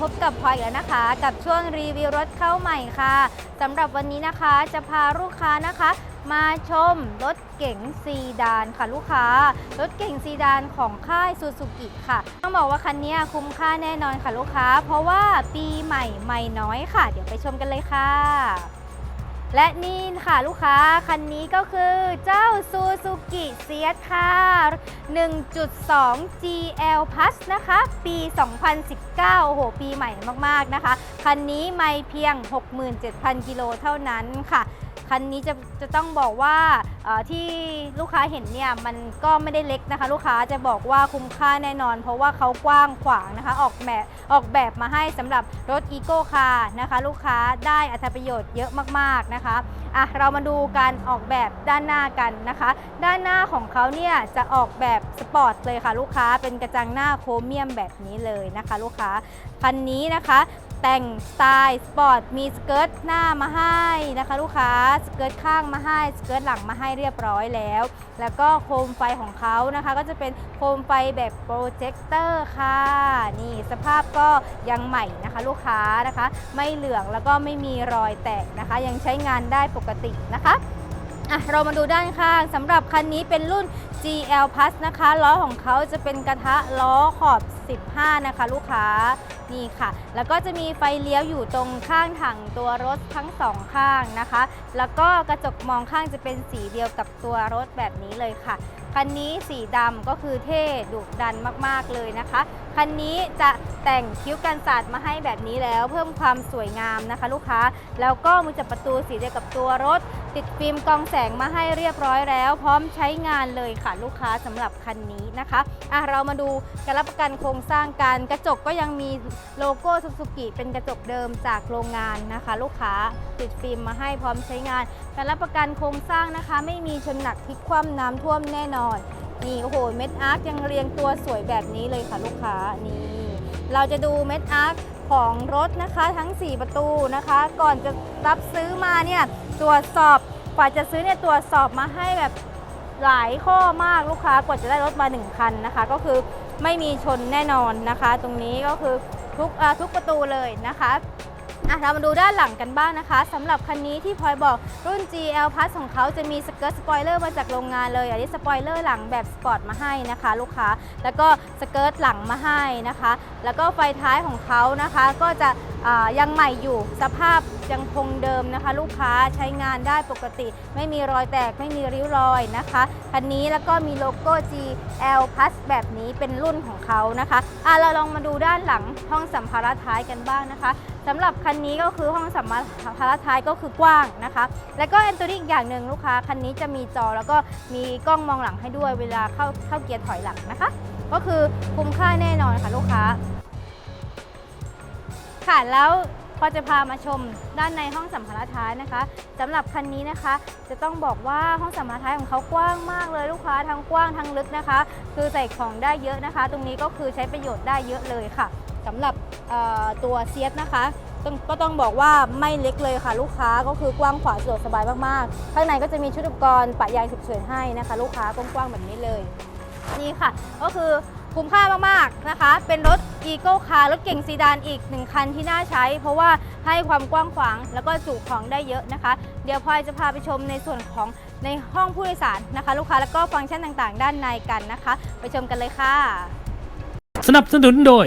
พบกับพลอยอีกแล้วนะคะ กับช่วงรีวิวรถเข้าใหม่ค่ะสำหรับวันนี้นะคะจะพาลูกค้านะคะ มาชมรถเก๋งซีดานค่ะลูกค้า รถเก๋งซีดานของค่ายซูซูกิค่ะ ต้องบอกว่าคันนี้คุ้มค่าแน่นอนค่ะลูกค้า เพราะว่าปีใหม่ใหม่น้อยค่ะ เดี๋ยวไปชมกันเลยค่ะ และนี่ค่ะลูกค้าคันนี้ก็คือเจ้า Suzuki s i e t ค่ะ 1.2 GL Plus นะคะ ปี 2019 โอ้โห ปีใหม่มาก ๆ นะคะ คันนี้ไม่เพียง 67,000 กิโลเท่านั้นค่ะ คันนี้จะจะต้องบอกว่าที่ลูกค้าเห็นเนี่ยมันก็ไม่ได้เล็กนะคะ ลูกค้าจะบอกว่าคุ้มค่าแน่นอน เพราะว่าเขากว้างขวางนะคะ ออกแบบออกแบบมาให้สำหรับรถอีโก้คาร์นะคะ ลูกค้าได้อัตประโยชน์เยอะมากๆนะคะอะเรามาดูการออกแบบด้านหน้ากันนะคะ ด้านหน้าของเขาเนี่ยจะออกแบบสปอร์ตเลยค่ะ ลูกค้าเป็นกระจังหน้าโครเมียมแบบนี้เลยนะคะ ลูกค้าคันนี้นะคะ แต่งสไตล์สปอร์ตมีสเกิร์ตหน้ามาให้นะคะ ลูกค้าสเกิร์ตข้างมาให้สเกิร์ตหลังมาให้เรียบร้อยแล้ว แล้วก็โคมไฟของเขานะคะ ก็จะเป็นโคมไฟแบบโปรเจคเตอร์ค่ะนี่สภาพก็ยังใหม่นะคะลูกค้านะคะ ไม่เหลืองแล้วก็ไม่มีรอยแตกนะคะ ยังใช้งานได้ปกตินะคะ อะเรามาดูด้านข้างสำหรับคันนี้เป็นรุ่น GL Plus นะคะล้อของเขาจะเป็นกระทะล้อขอบ 15 นะคะ ลูกค้านี่ค่ะ แล้วก็จะมีไฟเลี้ยวอยู่ตรงข้างถังตัวรถทั้งสองข้างนะคะ แล้วก็กระจกมองข้างจะเป็นสีเดียวกับตัวรถแบบนี้เลยค่ะคันนี้สีดำก็คือเท่ดุดันมาก ๆ เลยนะคะ คันนี้จะแต่งคิ้วกันสาดมาให้แบบนี้แล้ว เพิ่มความสวยงามนะคะ ลูกค้า แล้วก็มือจับประตูสีเดียวกับตัวรถ ติดฟิล์มกองแสงมาให้เรียบร้อยแล้ว พร้อมใช้งานเลยค่ะลูกค้าสำหรับคันนี้นะคะอะเรามาดูการรับประกันโครงสร้างการกระจกก็ยังมีโลโก้ซูซูกิเป็นกระจกเดิมจากโรงงานนะคะ ลูกค้าติดฟิล์มมาให้พร้อมใช้งานการรับประกันโครงสร้างนะคะ ไม่มีชนหนักพลิกคว่ำน้ำท่วมแน่นอน นี่โอ้โหเม็ดอาร์คยังเรียงตัวสวยแบบนี้เลยค่ะลูกค้านี่เราจะดูเม็ดอาร์คของรถนะคะทั้ง 4 ประตูนะคะ ก่อนจะรับซื้อมาเนี่ยตรวจสอบกว่าจะซื้อเนี่ยตรวจสอบมาให้แบบหลายข้อมากลูกค้ากว่าจะได้รถมา 1 คันนะคะ ก็คือไม่มีชนแน่นอนนะคะ ตรงนี้ก็คือทุกทุกประตูเลยนะคะ อะเรามาดูด้านหลังกันบ้างนะคะสำหรับคันนี้ที่พลอยบอกรุ่น GL Plus ของเขาจะมีสเกิร์ตสปอยเลอร์มาจากโรงงานเลยอันนี้สปอยเลอร์หลังแบบสปอร์ตมาให้นะคะ ลูกค้า แล้วก็สเกิร์ตหลังมาให้นะคะ แล้วก็ไฟท้ายของเขานะคะ ก็จะยังใหม่อยู่สภาพยังคงเดิมนะคะ ลูกค้าใช้งานได้ปกติ ไม่มีรอยแตกไม่มีริ้วรอยนะคะคันนี้แล้วก็มีโลโก้ GL Plus แบบนี้เป็นรุ่นของเขานะคะอะเราลองมาดูด้านหลังห้องสัมภาระท้ายกันบ้างนะคะ สำหรับคันนี้ก็คือห้องสัมภาระท้ายก็คือกว้างนะคะ แล้วก็แอนตัวนี้อีกอย่างหนึ่งลูกค้าคันนี้จะมีจอแล้วก็มีกล้องมองหลังให้ด้วยเวลาเข้าเข้าเกียร์ถอยหลังนะคะ ก็คือคุ้มค่าแน่นอนค่ะลูกค้า ค่ะแล้วพอจะพามาชมด้านในห้องสัมภาระท้ายนะคะสำหรับคันนี้นะคะ จะต้องบอกว่าห้องสัมภาระท้ายของเขากว้างมากเลยลูกค้าทั้งกว้างทั้งลึกนะคะ คือใส่ของได้เยอะนะคะ ตรงนี้ก็คือใช้ประโยชน์ได้เยอะเลยค่ะ สำหรับตัวเซียสนะคะก็ต้องบอกว่าไม่เล็กเลยค่ะลูกค้าก็คือกว้างขวางสะดวกสบายมากๆ ข้างในก็จะมีชุดอุปกรณ์ปะยางฉุกเฉินให้นะคะ ลูกค้ากว้างๆแบบนี้เลยนี่ค่ะ ก็คือคุ้มค่ามากๆนะคะ เป็นรถ e ีโก้คาร์รถเก่งซีดานอีกหนึ่งคันที่น่าใช้ เพราะว่าให้ความกว้างขวางแล้วก็จุของได้เยอะนะคะ เดี๋ยวพลอยจะพาไปชมในส่วนของในห้องผู้โดยสารนะคะ ลูกค้าแล้วก็ฟังก์ชันต่างๆ ด้านในกันนะคะ ไปชมกันเลยค่ะ สนับสนุนโดย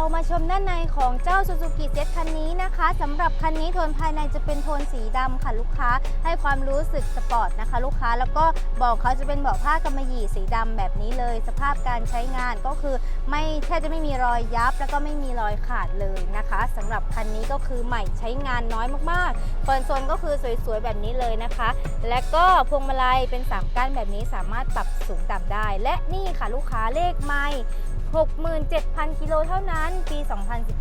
เรามาชมด้านในของเจ้า Suzuki Jet คันนี้นะคะสำหรับคันนี้โทนภายในจะเป็นโทนสีดำค่ะลูกค้า ให้ความรู้สึกสปอร์ตนะคะ ลูกค้าแล้วก็บอกเขาจะเป็นเบาะผ้ากำมะหยี่สีดำแบบนี้เลย สภาพการใช้งานก็คือไม่แทบจะไม่มีรอยยับ แล้วก็ไม่มีรอยขาดเลยนะคะสำหรับคันนี้ก็คือใหม่ใช้งานน้อยมากๆคอนโซลก็คือสวยๆแบบนี้เลยนะคะ และก็พวงมาลัยเป็นสามก้านแบบนี้สามารถปรับสูงต่ำได้ และนี่ค่ะลูกค้าเลขไม้ 67,000 กิโลเท่านั้น ปี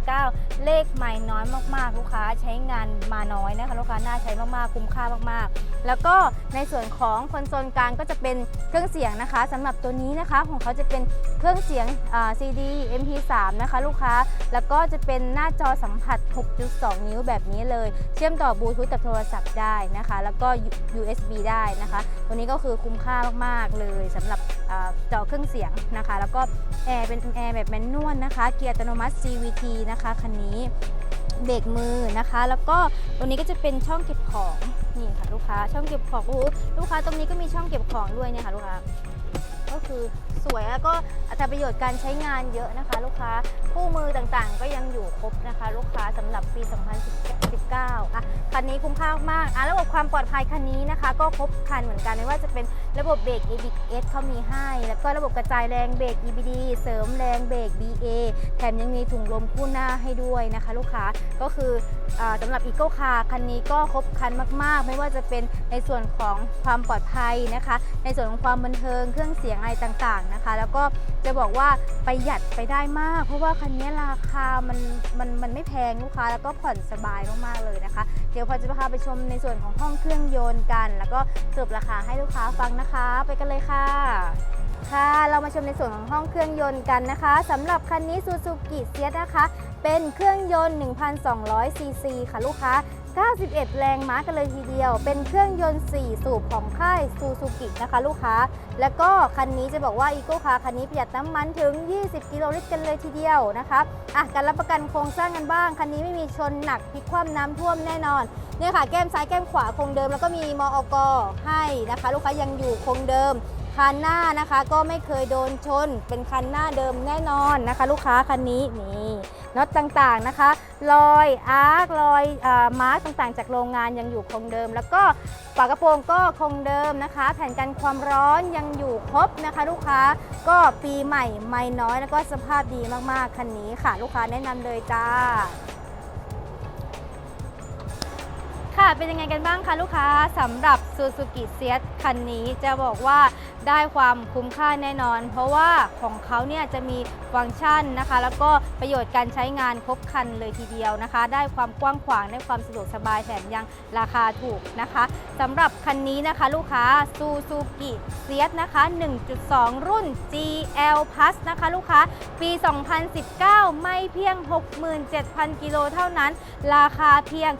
2019 เลขใหม่น้อยมากๆ ลูกค้าใช้งานมาน้อยนะคะ ลูกค้าน่าใช้มากๆ คุ้มค่ามากๆ แล้วก็ ในส่วนของคอนโซลกลางก็จะเป็นเครื่องเสียงนะคะสำหรับตัวนี้นะคะของเขาจะเป็นเครื่องเสียงอ่า CD MP3 นะคะลูกค้า แล้วก็จะเป็นหน้าจอสัมผัส 6.2 นิ้วแบบนี้เลย เชื่อมต่อบลูทูธกับโทรศัพท์ได้นะคะ แล้วก็ USB ได้นะคะ ตัวนี้ก็คือคุ้มค่ามากๆเลยสำหรับอ่าจอเครื่องเสียงนะคะ แล้วก็แอร์เป็นแอร์แบบแมนนวลนะคะ เกียร์อัตโนมัติ CVT นะคะคันนี้ เบรกมือนะคะ แล้วก็ตรงนี้ก็จะเป็นช่องเก็บของนี่ค่ะลูกค้าช่องเก็บของโอ้โหลูกค้าตรงนี้ก็มีช่องเก็บของด้วยเนี่ยค่ะลูกค้าก็คือสวยแล้วก็อัตราประโยชน์การใช้งานเยอะนะคะ ลูกค้าคู่มือต่างๆ ก็ยังอยู่ครบนะคะ ลูกค้าสำหรับปี 2019อะคันนี้คุ้มค่ามากอะระบบความปลอดภัยคันนี้นะคะ ก็ครบครันเหมือนกันไม่ว่าจะเป็น ระบบเบรก ABS เขามีให้ แล้วก็ระบบกระจายแรงเบรก EBD เสริมแรงเบรก BA แถมยังมีถุงลมคู่หน้าให้ด้วยนะคะ ลูกค้าก็คือ สำหรับ Eco Car คันนี้ก็ครบคันมาก ๆ ไม่ว่าจะเป็นในส่วนของความปลอดภัยนะคะ ในส่วนของความบันเทิงเครื่องเสียงอะไรต่างๆนะคะ แล้วก็จะบอกว่าประหยัดไปได้มาก เพราะว่าคันนี้ราคามันมันมันไม่แพงลูกค้าแล้วก็ผ่อนสบายมากๆเลยนะคะ เดี๋ยวพอจะพาไปชมในส่วนของห้องเครื่องยนต์กัน แล้วก็สรุปราคาให้ลูกค้าฟังนะคะ ไปกันเลยค่ะค่ะ เรามาชมในส่วนของห้องเครื่องยนต์กันนะคะสำหรับคันนี้ซูซูกิเซียนะคะ เป็นเครื่องยนต์ 1,200 ซีซีค่ะลูกค้า 91 แรงม้ากันเลยทีเดียว เป็นเครื่องยนต์ 4 สูบของค่ายซูซูกินะคะลูกค้า แล้วก็คันนี้จะบอกว่าอีโก้คาคันนี้ประหยัดน้ำมันถึง 20 กิโลลิตรกันเลยทีเดียวนะคะอะการรับประกันโครงสร้างกันบ้าง คันนี้ไม่มีชนหนักพลิกคว่ำน้ำท่วมแน่นอนเนี่ยค่ะแก้มซ้ายแก้มขวาคงเดิมแล้วก็มีมอกให้นะคะ ลูกค้ายังอยู่คงเดิม คันหน้านะคะก็ไม่เคยโดนชน เป็นคันหน้าเดิมแน่นอนนะคะ ลูกค้าคันนี้นี่น็อตต่างๆนะคะ รอยอาร์ครอยอมาร์กต่างๆ จากโรงงานยังอยู่คงเดิม แล้วก็ฝากระโปรงก็คงเดิมนะคะ แผ่นกันความร้อนยังอยู่ครบนะคะ ลูกค้าก็ปีใหม่ไม่น้อยแล้วก็สภาพดีมากๆคันนี้ค่ะ ลูกค้าแนะนำเลยจ้าค่ะเป็นยังไงกันบ้างคะลูกค้าสำหรับ Suzuki s e a t คันนี้จะบอกว่า ได้ความคุ้มค่าแน่นอน เพราะว่าของเขาเนี่ยจะมีฟังก์ชันนะคะ แล้วก็ประโยชน์การใช้งานครบครันเลยทีเดียวนะคะ ได้ความกว้างขวางได้ความสะดวกสบายแถมยังราคาถูกนะคะสำหรับคันนี้นะคะลูกค้า Suzuki s e a t นะคะ 1.2 รุ่น GL Plus นะคะลูกค้าปี 2019 ไม่เพียง 67,000 กิโลเท่านั้น ราคาเพียง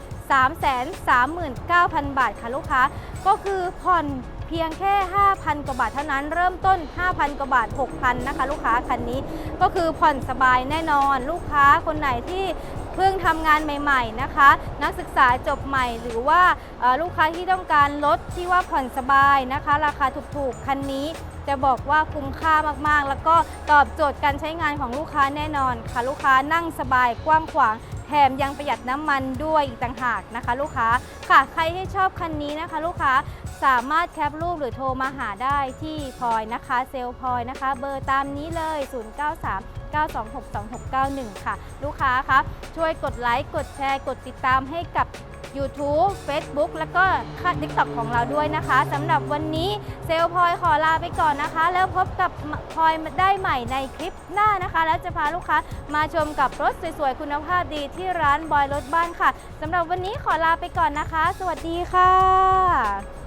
339,000 บาทค่ะลูกค้า ก็คือผ่อน เพียงแค่ 5,000 กว่าบาทเท่านั้น เริ่มต้น 5,000 กว่าบาท 6,000 นะคะ ลูกค้าคันนี้ก็คือผ่อนสบายแน่นอน ลูกค้าคนไหนที่เพิ่งทำงานใหม่ ๆนะคะ นักศึกษาจบใหม่หรือว่าลูกค้าที่ต้องการรถที่ว่าผ่อนสบายนะคะ ราคาถูกๆ คันนี้จะบอกว่าคุ้มค่ามากๆ แล้วก็ตอบโจทย์การใช้งานของลูกค้าแน่นอนค่ะ ลูกค้านั่งสบายกว้างขวางแถมยังประหยัดน้ำมันด้วยอีกต่างหากนะคะ ลูกค้าค่ะใครที่ชอบคันนี้นะคะ ลูกค้า สามารถแคปรูปหรือโทรมาหาได้ที่พลอยนะคะ เซลพลอยนะคะ เบอร์ตามนี้เลย 093 926 2691 ค่ะ ลูกค้าคะช่วยกดไลค์กดแชร์ กดติดตามให้กับ YouTube Facebook แล้วก็ค่า TikTok ของเราด้วยนะคะสำหรับวันนี้เซลลพลอยขอลาไปก่อนนะคะ แล้วพบกับพลอยได้ใหม่ในคลิปหน้านะคะ แล้วจะพาลูกค้ามาชมกับรถสวยๆ คุณภาพดีที่ร้านบอยรถบ้านค่ะสำหรับวันนี้ขอลาไปก่อนนะคะ สวัสดีค่ะ